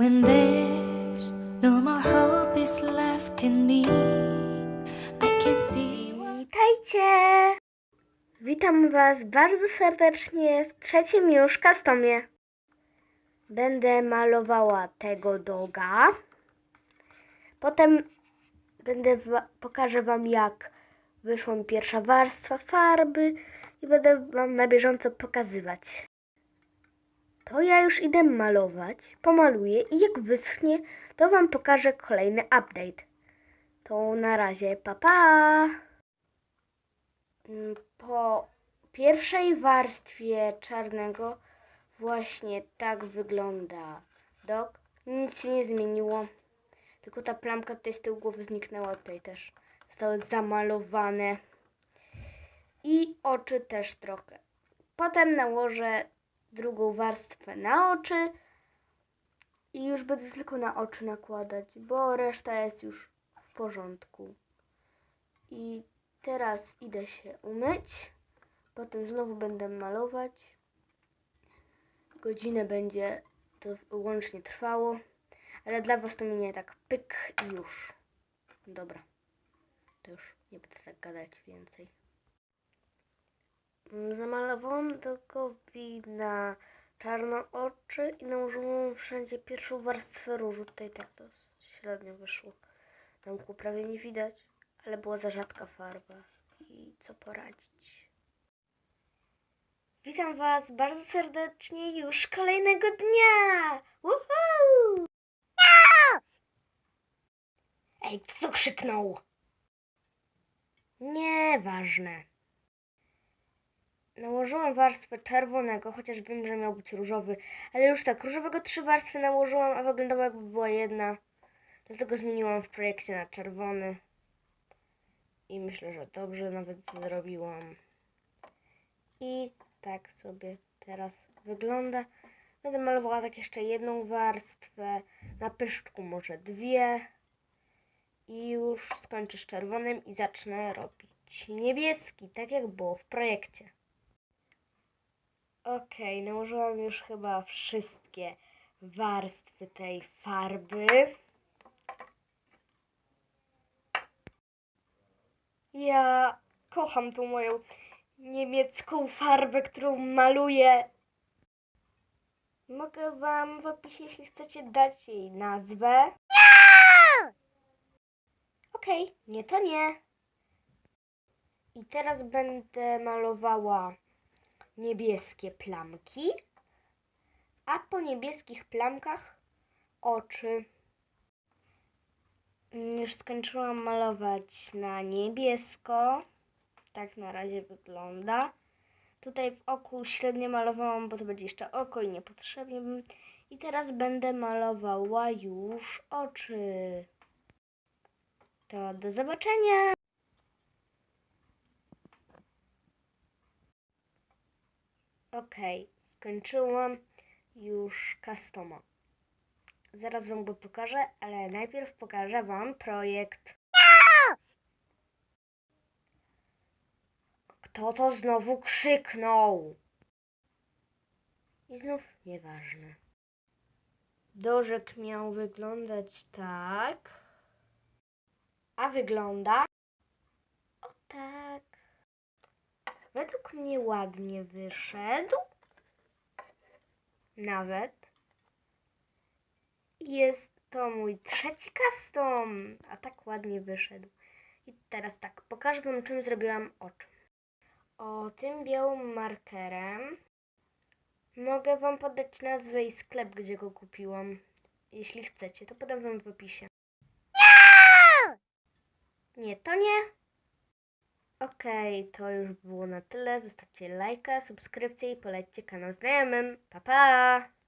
When there's no more hope is left in me, I can see what Witajcie! Witam Was bardzo serdecznie w trzecim już customie. Będę malowała tego doga. Potem będę wa- pokażę Wam jak wyszła mi pierwsza warstwa farby i będę Wam na bieżąco pokazywać. To ja już idę malować, pomaluję i jak wyschnie, to Wam pokażę kolejny update. To na razie, pa pa! Mm, Po pierwszej warstwie czarnego właśnie tak wygląda dog. Nic się nie zmieniło. Tylko ta plamka tutaj z tyłu głowy zniknęła. Tutaj też zostały zamalowane. I oczy też trochę. Potem nałożę drugą warstwę na oczy. I już będę tylko na oczy nakładać, bo reszta jest już w porządku. I Teraz idę się umyć. Potem znowu będę malować. Godzinę będzie to łącznie trwało. Ale dla Was to minie tak pyk i już. Dobra. To już nie będę tak gadać więcej. Mm, Zamalowałam dogowi na czarno oczy i nałożyłam wszędzie pierwszą warstwę różu. Tutaj tak to średnio wyszło. Na łuku prawie nie widać ale była za rzadka farba i co poradzić. Witam Was bardzo serdecznie już kolejnego dnia! Woohoo! Ej, kto to krzyknął? Nieważne. Nałożyłam warstwę czerwonego, chociaż wiem, że miał być różowy, ale już tak, różowego trzy warstwy nałożyłam, a wyglądało jakby była jedna. Dlatego zmieniłam w projekcie na czerwony. I myślę, że dobrze nawet zrobiłam. I tak sobie teraz wygląda. Będę malowała tak jeszcze jedną warstwę, na pyszczku może dwie. I już skończę z czerwonym i zacznę robić niebieski, tak jak było w projekcie. Okej, nałożyłam już chyba wszystkie warstwy tej farby. Ja kocham tą moją niemiecką farbę, którą maluję. Mogę wam w opisie, jeśli chcecie, dać jej nazwę. Okej, nie to nie. I teraz będę malowała niebieskie plamki, a po niebieskich plamkach oczy. Już skończyłam malować na niebiesko. Tak na razie wygląda. Tutaj w oku średnio malowałam, bo to będzie jeszcze oko i niepotrzebnie. I teraz będę malowała już oczy. To do zobaczenia. Okej, skończyłam już customa. Zaraz wam go pokażę, ale najpierw pokażę wam projekt. Kto to znowu krzyknął? I znów nieważne. Dożek miał wyglądać tak. A wygląda o tak. Według mnie ładnie wyszedł. Nawet. Jest to mój trzeci custom, a tak ładnie wyszedł. I teraz tak, pokażę Wam, czym zrobiłam oczy. O, tym białym markerem mogę Wam podać nazwę i sklep, gdzie go kupiłam. Jeśli chcecie, to podam Wam w opisie. Nie, to nie. Okej, to już było na tyle. Zostawcie lajka, subskrypcję i polećcie kanał znajomym. Pa, pa!